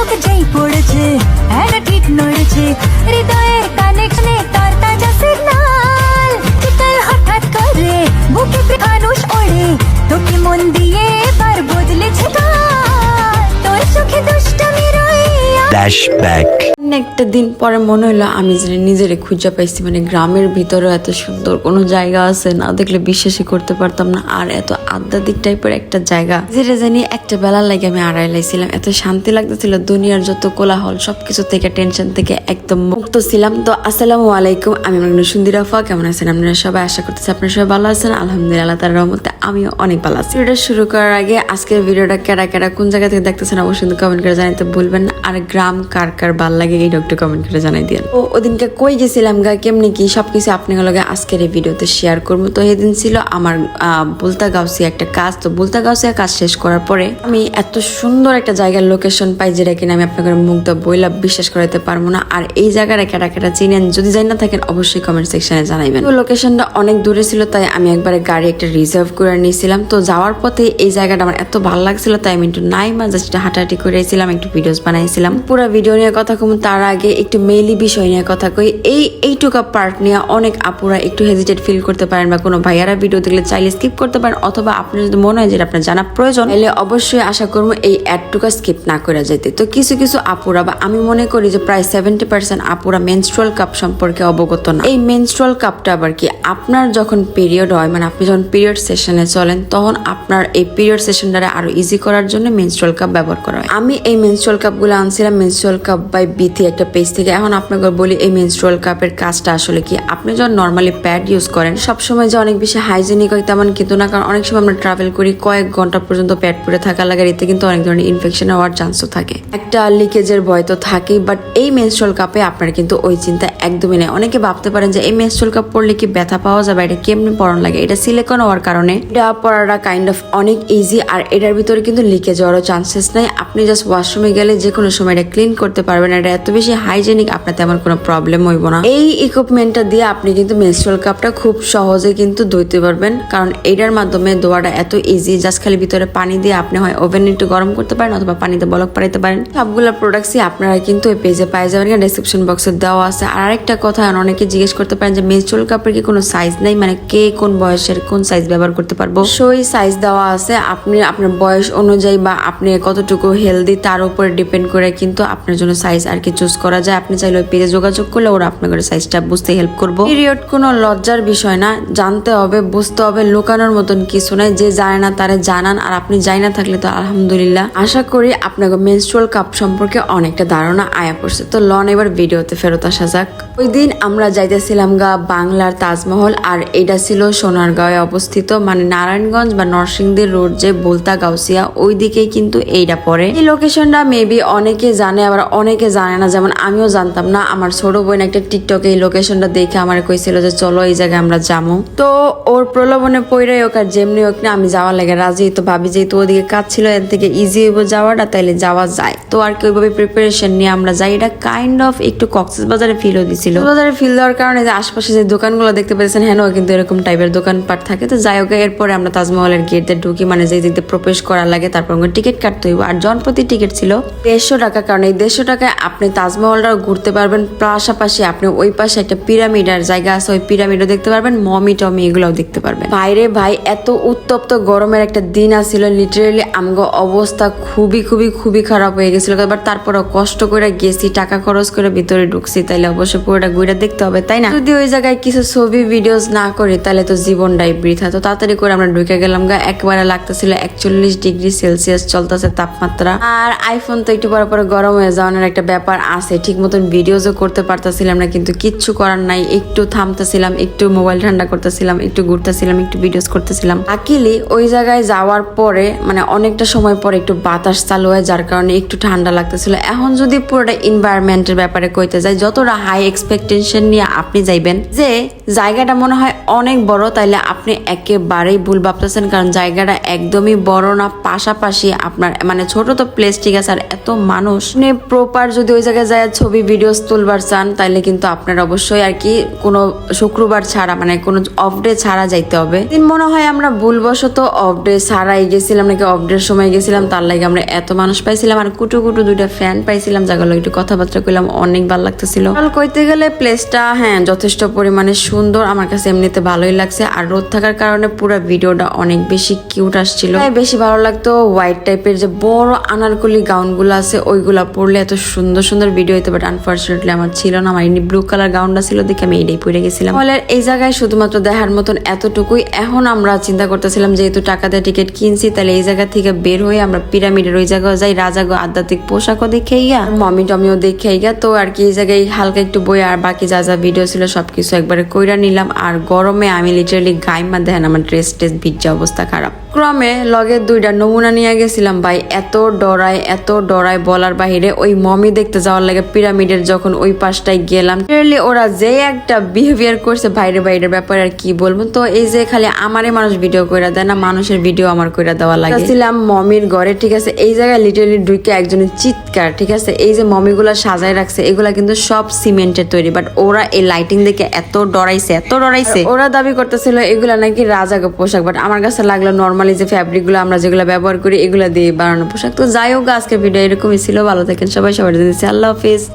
চোখ যেই পড়েছে একটা ঠিক নড়েছে হৃদয়ের কানেকশনে তার তাজা সিগনাল চিতাল হঠাৎ করে বুকে মানুষ ওড়ে তোকে মন দিয়ে এবার বদলেছে তোর চোখে দুষ্টমি রইয়া Flashback. একটা দিন পরে মনে হলো আমি যে নিজেরে খুঁজে পাইছি মানে গ্রামের ভিতরে এত সুন্দর কোনো জায়গা আছে, না দেখলে বিশ্বাসই করতে পারতাম না। আর এত আধ্যাত্মিক টাইপের একটা জায়গা, যেটা জানি একটা বেলার লাগে আমি আড়াই লাইছিলাম। এত শান্তি লাগতেছিল, দুনিয়ার যত কোলাহল, সবকিছু থেকে টেনশন থেকে একদম মুক্ত ছিলাম। তো আসসালামু আলাইকুম, আমি আমার সুন্দর আফা, কেমন আছেন আপনারা সবাই? আশা করতেছি আপনারা সবাই ভালো আছেন। আলহামদুলিল্লাহ তার রহমতে আমিও অনেক ভালো আছি। ভিডিওটা শুরু করার আগে আজকের ভিডিওটা কেডা কেডা কোন জায়গা থেকে দেখতেছেন অবশ্যই কিন্তু কমেন্ট করে জানাতে ভুলবেন না। আর গ্রাম কার কার ভালো লাগে এই ডক্টর কমেন্ট করে জানাই দিয়ে ও ওদিনকে কই গেছিলাম গা? কেমনি কি? সবকিছু আপনার লগে আজকের এই ভিডিওতে শেয়ার করব। তো সেদিন ছিল আমার বুলতা গাউসি একটা কাজ। তো বুলতা গাউসিয়া কাজ শেষ করার পরে আমি এত সুন্দর একটা জায়গার লোকেশন পাই যেটা কিনা আমি আপনাদের মুগ্ধ বইলা বিশ্বাস করাতে পারব না। আর এই জায়গার কেটা কেটা চিনেন? যদি জানি না থাকেন অবশ্যই কমেন্ট সেকশনে জানাইবেন। তো লোকেশনটা অনেক দূরে ছিল তাই আমি একবারে গাড়ি একটা রিজার্ভ করে নিয়েছিলাম। তো যাওয়ার পথে এই জায়গাটা আমার এত ভালো লাগছিল, তাই আমি একটু নাই মা জাস্ট হাঁটাহাঁটি করেছিলাম একটু ভিডিওস বানাইছিলাম। পুরো ভিডিও নিয়ে কথা কম, তার আগে একটু মেইলি বিষয় নিয়ে কথা কই। এই, এইটুকা পার্ট নিয়ে অনেক আপুরা একটু হেজিটেট ফিল করতে পারেন বা কোনো ভাইয়ারা ভিডিও দেখলে চাইলে স্কিপ করতে পারেন, অথবা আপনার যদি মনে হয় যে এটা আপনার জানা প্রয়োজন তাহলে অবশ্যই আশা করব এই অ্যাডটুকা স্কিপ না করে যেতে তো কিছু কিছু আপুরা বা আমি মনে করি যে প্রায় সেভেন্টি পার্সেন্ট আপুরা মেনস্ট্রুয়াল কাপ সম্পর্কে অবগত না। এই মেনস্ট্রুয়াল কাপটা আবার কি, আপনার যখন পিরিয়ড হয় মানে আপনি যখন পিরিয়ড সেশনে চলেন, তখন আপনার এই পিরিয়ড সেশনটারে আরও ইজি করার জন্য মেনস্ট্রুয়াল কাপ ব্যবহার করা হয়। আমি এই মেনস্ট্রুয়াল কাপগুলো আনছিলাম মেনস্ট্রুয়াল কাপ বাই বিথি একটা পেজ থেকে। এখন আপনাকে বলি, এই মেনস্ট্রুয়াল কাপের কাজটা আসলে কি? আপনি যখন নর্মালি প্যাড ইউজ করেন, সবসময় যে অনেক বেশি হাইজেনিক হয় তেমন কিন্তু না, কারণ অনেক সময় আমরা ট্রাভেল করি, কয়েক ঘণ্টা পর্যন্ত প্যাড পরে থাকা লাগে এতে কিন্তু অনেক ধরনের ইনফেকশন হওয়ার চান্সও থাকে। একটা লিকেজের ভয় তো থাকেই বাট এই মেনস্ট্রুয়াল কাপে আপনার কিন্তু ওই চিন্তা একদমই নেই। অনেকে ভাবতে পারেন যে, এই মেনস্ট্রুয়াল কাপ পরলে কি ব্যথা পাওয়া যাবে? এটা কেমনি পরন লাগে? এটা সিলিকন হওয়ার কারণে এটা পরাটা কাইন্ড অফ অনেক ইজি আর এটার ভিতরে কিন্তু লিকেজ হওয়ারও চান্সেস নাই। আপনি জাস্ট ওয়াশরুমে গেলে যে কোনো সময় এটা ক্লিন করতে পারবেন এটা এত বেশি হাইজেনিক আপনার তেমন কোনো প্রবলেম হইব না। এই ইকুইপমেন্টটা দিয়ে আপনি কিন্তু মেনস্ট্রুয়াল কাপটা খুব সহজে কিন্তু ধুইতে পারবেন, কারণ এটার মাধ্যমে ধোয়াটা এত ইজি জাস্ট খালি ভিতরে পানি দিয়ে আপনি হয় ওভেন একটু গরম করতে পারেন অথবা পানিতে বলক পাঠাইতে পারেন। সবগুলো প্রোডাক্টসই আপনারা কিন্তু ওই পেজে পাই যাবেন ডিসক্রিপশন বক্সে দেওয়া আছে। আর আরেকটা কথা, অনেকে জিজ্ঞেস করতে পারেন যে মেনস্ট্রুয়াল কাপের কি কোনো সাইজ নাই? মানে কে কোন বয়সের কোন সাইজ ব্যবহার করতে পারব। সই সাইজ দেওয়া আছে, আপনি আপনার বয়স অনুযায়ী বা আপনি কতটুকু হেলদি তার উপরে ডিপেন্ড করে কিন্তু আপনার জন্য সাইজ আর কি চুজ করা যায়। আপনি চাইলে ওই পেজে যোগাযোগ করলে ওরা আপনার সাইজটা বুঝতে হেল্প করব। পিরিয়ড কোনো লজ্জার বিষয় না, জানতে হবে, বুঝতে হবে, লুকানোর মতন কিছু নাই। যে জানে না তারে জানান, আর আপনি যাই না থাকলে তো আলহামদুলিল্লাহ। আশা করি আপনাকে মেনস্ট্রুয়াল কাপ সম্পর্কে অনেকটা ধারণা আয়া পড়ছে। তো লন এবার ভিডিওতে ফেরত আসা যাক। ওই দিন আমরা যাইতেছিলাম গা বাংলার তাজমহল, আর এটা ছিল সোনারগাঁয়ে অবস্থিত মানে নারায়ণগঞ্জ বা নরসিংদীর রোড যে বলতা গাউসিয়া, ওই দিকেই কিন্তু এইটা পড়ে। এই লোকেশনটা মেবি অনেকে জানে, আবার অনেকে জানে না, যেমন আমিও জানতাম না। আমার ছোট বোন একটা টিকটকে এই লোকেশনটা দেখে আমার কইছিল যে, চলো এই জায়গায় আমরা যাব তো ওর প্রলোভনে পইরে হোক আর যেমনি হোক না, আমি যাওয়ার লাগে রাজি তো ভাবি যেহেতু ওদিকে কাজ ছিল, এর থেকে ইজি হইব যাওয়াটা, তাইলে যাওয়া যায়। তো আর কি, ওইভাবে প্রিপারেশন নিয়ে আমরা যাই। এটা কাইন্ড অফ একটু কক্সেস বাজারে ফিলও দিছিল বাজারে ফিল দেওয়ার কারণে যে আশপাশে যে দোকানগুলো দেখতে পেয়েছেন হ্যাঁ কিন্তু এরকম টাইপের দোকানপাট থাকে। তো যাই হোক, এরপরে আমরা তাজমহলের গেটে ঢুকি মানে যে দিক দিয়ে প্রবেশ করা লাগে, তারপর আমাকে টিকিট কাটতে হইব। আর জনপ্রতি টিকিট ছিল দেড়শো টাকা, কারণ এই দেড়শো টাকায় আপনি তাজমহলটাও ঘুরতে পারবেন। পাশাপাশি আপনি ওই পাশে একটা পিরামিড আর জায়গা আছে, ওই পিরামিডও দেখতে পারবেন, মমি টমি এগুলোও দেখতে পারবেন। বাইরে ভাই, এত উত্তপ্ত গরমের একটা দিন আসছিল লিটারেলি আমগো অবস্থা খুবই খুবই খুবই খারাপ হয়ে গেছিল। এবার তারপরও কষ্ট করে গেছি, টাকা খরচ করে ভিতরে ঢুকছি, তাইলে অবশ্যই পুরোটা ঘুরে দেখতে হবে, তাই না? যদি ওই জায়গায় কিছু ছবি ভিডিওস না করি, তাহলে তো জীবনটাই বৃথা। তো তাড়াতাড়ি করে আমরা ঢুকে গেলাম গা, একবারে লাগতেছিল একচল্লিশ ডিগ্রি সেলসিয়াস চলতেছে তাপমাত্রা। আর আইফোন তো একটু পরে পরে গরম হয়ে যাওয়ার একটা ব্যাপার আছে ঠিক মতন ভিডিওসও করতে পারতেছিলাম না, কিন্তু কিচ্ছু করার নাই। একটু থামতেছিলাম, একটু মোবাইল ঠান্ডা করতেছিলাম, একটু ঘুরতেছিলাম, একটু ভিডিওস করতেছিলাম। আকিলি ওই জায়গায় যাওয়ার পরে মানে অনেকটা সময় পরে একটু বাতাস চালু হয়, যার কারণে একটু ঠান্ডা লাগতেছিল। এখন যদি পুরোটা এনভায়রনমেন্টের ব্যাপারে কইতে যাই, যতটা হাই এক্সপেকটেশন নিয়ে আপনি যাইবেন। যে জায়গাটা মনে হয় অনেক বড়, তাইলে আপনি একেবারেই ভুল ভাবতেছেন। কারণ জায়গাটা একদমই বড় না, পাশাপাশি আপনার মানে ছোট তো প্লেস ঠিক আছে। আর এত মানুষ প্রপার যদি ওই জায়গায় যায় ছবি ভিডিওস তুলবার চান, তাইলে কিন্তু আপনার অবশ্যই আর কি কোনো শুক্রবার ছাড়া মানে কোনো অফ ডে ছাড়া যাইতে হবে। দিন মনে হয় আমরা ভুলবশত অফ ডে ছাড়াই গেছিলাম, নাকি অফ ডের সময় গেছিলাম, তার লাগে আমরা এত মানুষ পাইছিলাম। আর কুটু কুটু দুইটা ফ্যান পাইছিলাম যাগুলো একটু কথাবার্তা কইলাম, অনেক ভালো লাগতেছিল। কইতে গেলে প্লেসটা হ্যাঁ যথেষ্ট পরিমাণে সুন্দর। আমার কাছে এমনিতে ভালোই লাগছে। আর রোদ থাকার কারণে পুরো ভিডিওটা অনেক বেশি কিউট আসছিল। তাই বেশি ভালো লাগতো হোয়াইট টাইপের যে বড় আনারকলি গাউনগুলো আছে, ওইগুলা পরলে এত সুন্দর সুন্দর ভিডিও হইতে। বাট আনফর্চুনেটলি আমার ছিল না। আমার এমনি ব্লু কালার গাউনটা ছিল দেখে আমি এইটাই পরে গেছিলাম। ফলে এই জায়গায় শুধুমাত্র দেখার মতন এতটুকুই। এখন আমরা চিন্তা করতেছিলাম, যেহেতু টাকা দিয়ে টিকিট কিনছি, তাহলে এই জায়গা থেকে বের হয়ে আমরা পিরামিডের ওই জায়গায় যাই। রাজাগো আধ্যাত্মিক পোশাকও দেখে গিয়া মমি টমিও দেখে গিয়া তো আর কি এই জায়গায় হালকা একটু বই আর বাকি যা যা ভিডিও ছিল সব কিছু একবারে কইরা নিলাম। আর গরমে আমি লিটারালি গাইমা দেখেন আমার ড্রেস ট্রেস ভিজা অবস্থা খারাপ। ক্রমে লগে দুইটা নমুনা নিয়ে গেছিলাম ভাই। এত ডরায় এত ডরায় বলার বাহিরে ওই মমি দেখতে যাওয়ার লাগে পিরামিডের যখন ওই পাশটায় গেলাম। ওরা যে একটা বিহেভিয়ার করছে বাইরে বাইরের ব্যাপারে আর কি বলব। তো এই যে খালি আমারই মানুষ ভিডিও কইরা দেয় না, মানুষের ভিডিও আমার কইরা দেওয়া লাগে। ছিলাম মমির ঘরে, ঠিক আছে? এই জায়গায় লিটারালি ঢুকে একজনের চিৎকার, ঠিক আছে? এই যে মমিগুলা সাজায় রাখছে, এগুলা কিন্তু সব সিমেন্টের তৈরি বাট ওরা এই লাইটিং দেখে এত ডরাইছে এত ডরাইছে। ওরা দাবি করতেছিল এগুলা নাকি রাজাকে পোশাক বাট আমার কাছে লাগল নর্মালি যে ফ্যাব্রিকগুলো আমরা যেগুলো ব্যবহার করি, এগুলো দিয়ে বানানো পোশাক। তো যাই হোক আজকে ভিডিও এরকমই ছিল। ভালো থাকেন সবাই। সবাই জন্য আল্লাহ হাফিজ।